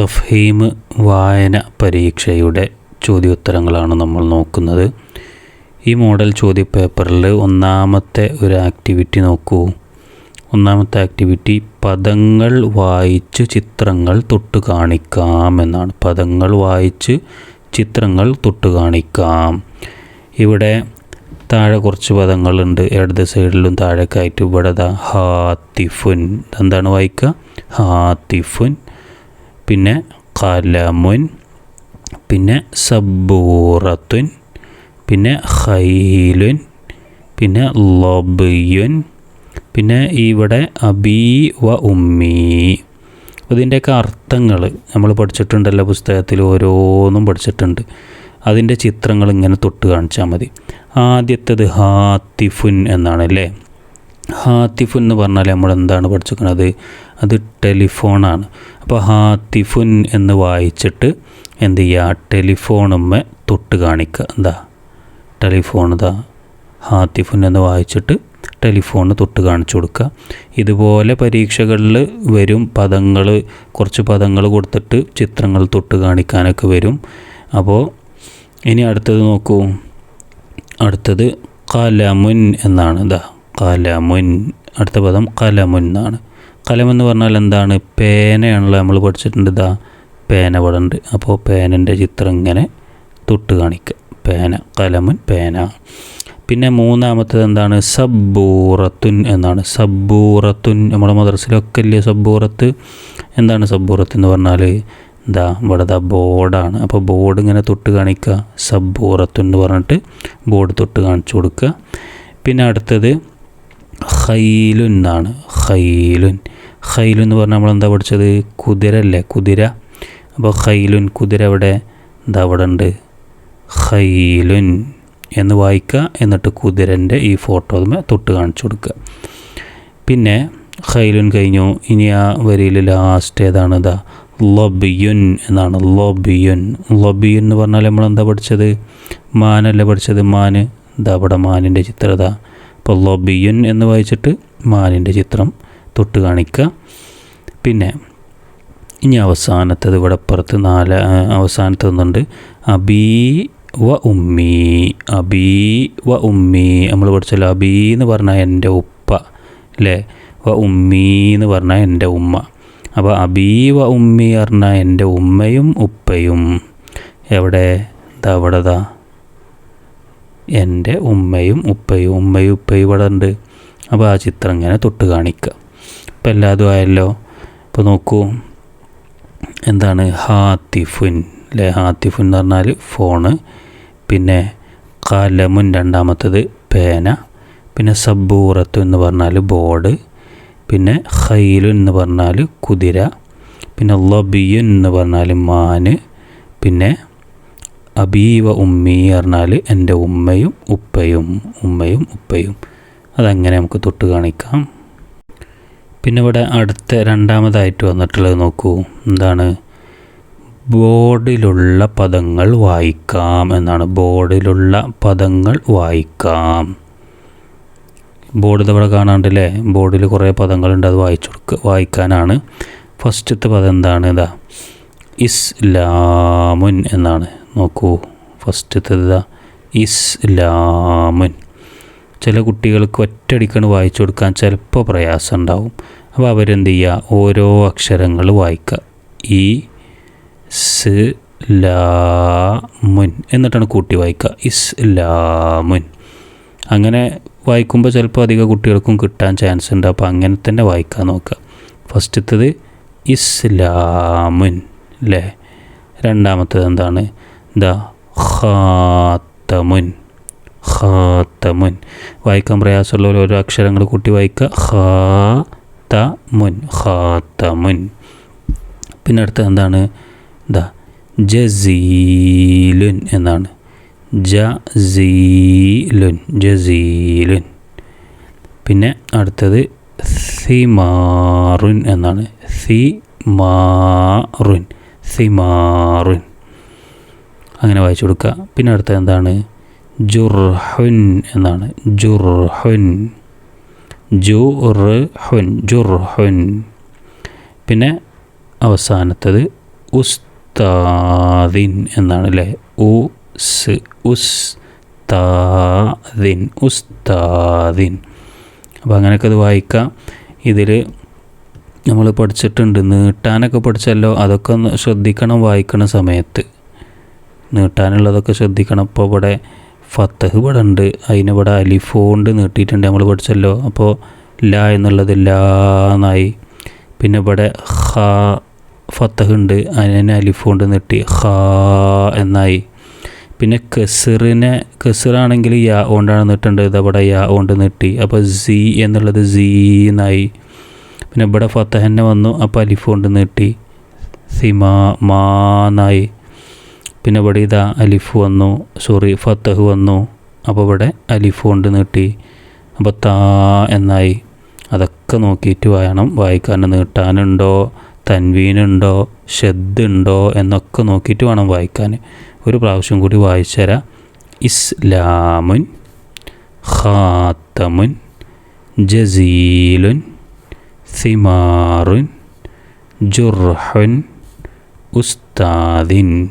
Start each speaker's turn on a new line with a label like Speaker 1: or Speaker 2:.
Speaker 1: തഫീം വായന പരീക്ഷയുടെ ചോദ്യോത്തരങ്ങളാണ് നമ്മൾ നോക്കുന്നത്. ഈ മോഡൽ ചോദ്യപേപ്പറിൽ ഒന്നാമത്തെ ഒരു ആക്ടിവിറ്റി നോക്കൂ. ഒന്നാമത്തെ ആക്ടിവിറ്റി പദങ്ങൾ വായിച്ച് ചിത്രങ്ങൾ തൊട്ട് കാണിക്കാം എന്നാണ്. പദങ്ങൾ വായിച്ച് ചിത്രങ്ങൾ തൊട്ട് കാണിക്കാം. ഇവിടെ താഴെ കുറച്ച് പദങ്ങളുണ്ട്. ഇടത് സൈഡിലും താഴേക്കായിട്ട് ഇവിടെ ഹാത്തിഫുൻ. എന്താണ് വായിക്കുക? ഹാത്തിഫുൻ പിന്നെ കലമുൻ പിന്നെ സബൂറത്തുൻ പിന്നെ ഖൈലുൻ പിന്നെ ലബിയുൻ പിന്നെ ഇവിടെ അബീ വ ഉമ്മീ. ഇതിന്റെയൊക്കെ അർത്ഥങ്ങൾ നമ്മൾ പഠിച്ചിട്ടുണ്ടല്ലോ പുസ്തകത്തിൽ ഓരോന്നും പഠിച്ചിട്ടുണ്ട്. അതിന്റെ ചിത്രങ്ങൾ ഇങ്ങനെ തൊട്ട് കാണിച്ചാൽ മതി. ആദ്യത്തേത് ഹാത്തിഫുൻ എന്നാണ് അല്ലേ? ഹാത്തിഫുൻ എന്ന് പറഞ്ഞാൽ നമ്മൾ എന്താണ് പഠിച്ചിരിക്കുന്നത്? അത് ടെലിഫോണാണ്. അപ്പോൾ ഹാത്തിഫുൻ എന്ന് വായിച്ചിട്ട് എന്ത് ചെയ്യുക ടെലിഫോണുമ്മ തൊട്ട് കാണിക്കുക എന്താ? ടെലിഫോൺ ഇതാ. ഹാത്തിഫുൻ എന്ന് വായിച്ചിട്ട് ടെലിഫോണ് തൊട്ട് കാണിച്ചു കൊടുക്കുക ഇതുപോലെ പരീക്ഷകളിൽ വരും. പദങ്ങൾ കുറച്ച് പദങ്ങൾ കൊടുത്തിട്ട് ചിത്രങ്ങൾ തൊട്ട് കാണിക്കാനൊക്കെ വരും. അപ്പോൾ ഇനി അടുത്തത് നോക്കൂ. അടുത്തത് കലമുൻ എന്നാണ്. ഇതാ. കലമുൻ. അടുത്ത പദം കലമുൻ എന്നാണ്. കലം എന്ന് പറഞ്ഞാൽ എന്താണ്? പേനയാണല്ലോ നമ്മൾ പഠിച്ചിട്ടുണ്ട് ഇതാ. പേന പടണ്ട്. അപ്പോൾ പേനന്റെ ചിത്രം ഇങ്ങനെ തൊട്ട് കാണിക്കുക പേന കലമുൻ പേന. പിന്നെ മൂന്നാമത്തത് എന്താണ്? സബ്ബൂറത്തുൻ എന്നാണ്. സബ്ബൂറത്തുൻ. നമ്മുടെ മദ്രസിലൊക്കെ ഇല്ലേ സബ്ബൂറത്ത്? എന്താണ് സബ്ബൂറത്ത് എന്ന് പറഞ്ഞാൽ? എന്താ ഇവിടെ ദാ ബോർഡാണ്. അപ്പോൾ ബോർഡ് ഇങ്ങനെ തൊട്ട് കാണിക്കുക സബ്ബൂറത്തുൻ എന്ന് പറഞ്ഞിട്ട് ബോർഡ് തൊട്ട് കാണിച്ചു കൊടുക്കുക പിന്നെ അടുത്തത് ഖൈലുൻ എന്നാണ് ഖൈലുൻ. ഖൈലുൻ എന്ന് പറഞ്ഞാൽ നമ്മൾ എന്താ പഠിച്ചത്? കുതിര അല്ലേ? കുതിര. അപ്പോൾ ഖൈലുൻ കുതിര അവിടെ എന്താ അവിടെ ഉണ്ട്? ഖൈലുൻ എന്ന് വായിക്കുക. എന്നിട്ട് കുതിരന്റെ ഈ ഫോട്ടോ തൊട്ട് കാണിച്ചു കൊടുക്കുക. പിന്നെ ഖൈലുൻ കഴിഞ്ഞു. ഇനി ആ വരിയിൽ ലാസ്റ്റ് ഏതാണ്? ഇതാ ലൊബിയുൻ എന്നാണ്. ലൊബിയുൻ. ലൊബിയുൻ എന്ന് പറഞ്ഞാൽ നമ്മൾ എന്താ പഠിച്ചത്? മാനല്ലേ പഠിച്ചത്? മാന്. ഇതാ അവിടെ മാനിന്റെ ചിത്രം ഇതാ ലൊബിയൻ എന്ന് വായിച്ചിട്ട് മാനിന്റെ ചിത്രം തൊട്ട് കാണിക്കുക. പിന്നെ ഇനി അവസാനത്തത് ഇവിടെ പുറത്ത് നാല് അവസാനത്തതുണ്ട് അബീ വ ഉമ്മി അബീ വ ഉമ്മി. നമ്മൾ പഠിച്ചല്ലോ അബീ എന്ന് പറഞ്ഞാൽ എന്റെ ഉപ്പ അല്ലേ? വ ഉമ്മി എന്ന് പറഞ്ഞാൽ എന്റെ ഉമ്മ. അപ്പോൾ അബീ വ ഉമ്മി പറഞ്ഞാൽ എന്റെ ഉമ്മയും ഉപ്പയും. എവിടെ? ഇതാ അവിടെ എന്റെ ഉമ്മയും ഉപ്പയും ഉമ്മയും ഉപ്പയും ഇവിടെ ഉണ്ട് അപ്പോൾ ആ ചിത്രം ഇങ്ങനെ തൊട്ട് കാണിക്കുക അപ്പോൾ എല്ലാതും ആയല്ലോ? ഇപ്പോൾ നോക്കൂ. എന്താണ്? ഹാത്തിഫുൻ. അല്ലേ ഹാത്തിഫുൻ എന്ന് പറഞ്ഞാൽ ഫോണ്. പിന്നെ കലമുൻ രണ്ടാമത്തത് പേന. പിന്നെ സബൂറത്തു എന്ന് പറഞ്ഞാൽ ബോർഡ്. പിന്നെ ഖൈലു എന്ന് പറഞ്ഞാൽ കുതിര. പിന്നെ ലബിയു എന്ന് പറഞ്ഞാൽ മാന്. പിന്നെ അബീവ ഉമ്മി പറഞ്ഞാൽ എന്റെ ഉമ്മയും ഉപ്പയും ഉമ്മയും ഉപ്പയും. അതങ്ങനെ നമുക്ക് തൊട്ട് കാണിക്കാം. പിന്നെ ഇവിടെ അടുത്ത രണ്ടാമതായിട്ട് വന്നിട്ടുള്ളത് നോക്കൂ. എന്താണ്? ബോർഡിലുള്ള പദങ്ങൾ വായിക്കാം എന്നാണ്. ബോർഡിലുള്ള പദങ്ങൾ വായിക്കാം. ബോർഡ് ഇവിടെ കാണാണ്ടല്ലേ? ബോർഡിൽ കുറേ പദങ്ങളുണ്ട് അത് വായിച്ചു കൊടുക്കുക വായിക്കാനാണ്. ഫസ്റ്റത്തെ പദം എന്താണ്? ഇതാ. ഇസ്ലാമുൻ എന്നാണ്. നോക്കൂ. ഫസ്റ്റത്തെ ഇതാ ഇസ്ലാമുൻ ചില കുട്ടികൾക്ക് ഒറ്റടിക്കാണ് വായിച്ചു കൊടുക്കാൻ ചിലപ്പോൾ പ്രയാസം ഉണ്ടാവും അപ്പോൾ അവരെന്ത് ചെയ്യുക? ഓരോ അക്ഷരങ്ങൾ വായിക്കുക. ഈ സ് ലാമുൻ എന്നിട്ടാണ് കൂട്ടി വായിക്കുക. ഇസ്ലാമുൻ അങ്ങനെ വായിക്കുമ്പോൾ ചിലപ്പോൾ അധികം കുട്ടികൾക്കും കിട്ടാൻ ചാൻസ് ഉണ്ട്. അപ്പോൾ അങ്ങനെ തന്നെ വായിക്കാൻ നോക്കുക. ഫസ്റ്റത്തത് ഇസ്ലാമുൻ അല്ലേ രണ്ടാമത്തത് എന്താണ്? ദ ഖാത്തമുൻ ഖാത്തമുൻ വായിക്കാൻ പ്രയാസമുള്ള ഓരോ അക്ഷരങ്ങൾ കൂട്ടി വായിക്കുക ഖാ ത മുൻ ഖാത്തമുൻ പിന്നെ അടുത്ത എന്താണ്? ദ. ജസീലുൻ എന്നാണ്. ജസീലുൻ. ജസീലുൻ. പിന്നെ അടുത്തത് സിമാറുൻ എന്നാണ്. സിമാറുൻ. സിമാറുൻ. അങ്ങനെ വായിച്ചു കൊടുക്കുക. പിന്നെ അടുത്ത എന്താണ്? ജുർഹുൻ എന്നാണ്. ജുർഹുൻ. ജുർഹുൻ ജുർഹുൻ. പിന്നെ അവസാനത്തത് ഉസ്താദിൻ എന്നാണ് അല്ലേ? ഉ സ് താദിൻ ഉസ്താദിൻ. അപ്പോൾ അങ്ങനെയൊക്കെ അത് വായിക്കാം ഇതിൽ നമ്മൾ പഠിച്ചിട്ടുണ്ട്. നീട്ടാനൊക്കെ പഠിച്ചല്ലോ. അതൊക്കെ ഒന്ന് ശ്രദ്ധിക്കണം വായിക്കണ സമയത്ത്. നീട്ടാനുള്ളതൊക്കെ ശ്രദ്ധിക്കണം. അപ്പോൾ ഇവിടെ ഫത്തഹ് ഇവിടെ ഉണ്ട്. അതിന് അലിഫോണ്ട് അലിഫോ നീട്ടിയിട്ടുണ്ട് നമ്മൾ പഠിച്ചല്ലോ. അപ്പോൾ ല എന്നുള്ളത് ലാ എന്നായി പിന്നെ ഇവിടെ ഹ ഫത്തഹ് ഉണ്ട്. അതിനെ അലിഫോണ്ട് നീട്ടി. ഹ എന്നായി. പിന്നെ കെസിറിനെ കെസിറാണെങ്കിൽ യാ കൊണ്ടാണ് നീട്ടേണ്ടത്. ഇതവിടെ യാ ഓണ്ട് നീട്ടി. അപ്പോൾ സി എന്നുള്ളത് സീ എന്നായി പിന്നെ ഇവിടെ ഫത്തഹന്നെ വന്നു. അപ്പോൾ അലിഫോണ്ട് നീട്ടി. സിമാ മാന്നായി പിന്നെ ഇവിടെ ഇതാ അലിഫ് വന്നു സോറി ഫത്തഹ് വന്നു. അപ്പോൾ ഇവിടെ അലിഫ് കൊണ്ട് നീട്ടി. അപ്പോൾ താ എന്നായി. അതൊക്കെ നോക്കിയിട്ട് വേണം വായിക്കാൻ. നീട്ടാനുണ്ടോ? തൻവീനുണ്ടോ? ഉണ്ടോ എന്നൊക്കെ നോക്കിയിട്ട് വേണം വായിക്കാൻ. ഒരു പ്രാവശ്യം കൂടി വായിച്ചു തരാം ഇസ്ലാമുൻ ഖാത്തമുൻ ജസീലുൻ സിമാറുൻ ജുർഹുൻ ഉസ്താദിൻ